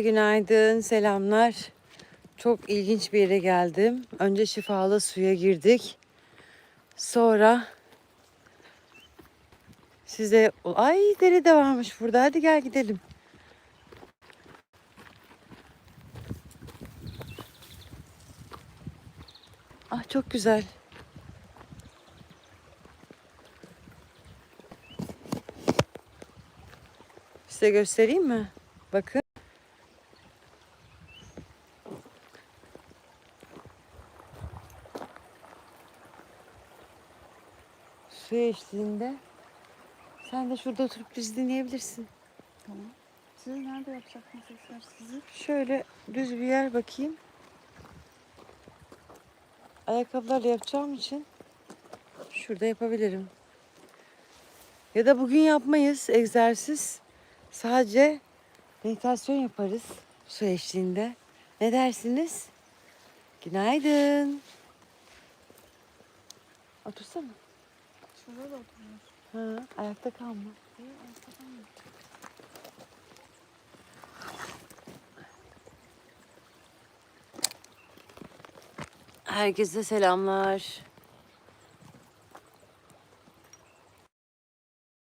Günaydın, selamlar. Çok ilginç bir yere geldim. Önce şifalı suya girdik. Sonra size... Ay dere de varmış burada. Hadi gel gidelim. Ah çok güzel. Size göstereyim mi? Bakın. Su eşliğinde. Sen de şurada oturup bizi dinleyebilirsin. Tamam. Siz nerede yapacaksınız egzersizi? Şöyle düz bir yer bakayım. Ayakkabılarla yapacağım için şurada yapabilirim. Ya da bugün yapmayız egzersiz. Sadece meditasyon yaparız su eşliğinde. Ne dersiniz? Günaydın. Otursana. Şurada da oturuyoruz. Ha, ayakta kalma. İyi, arkadan mı? Herkese selamlar.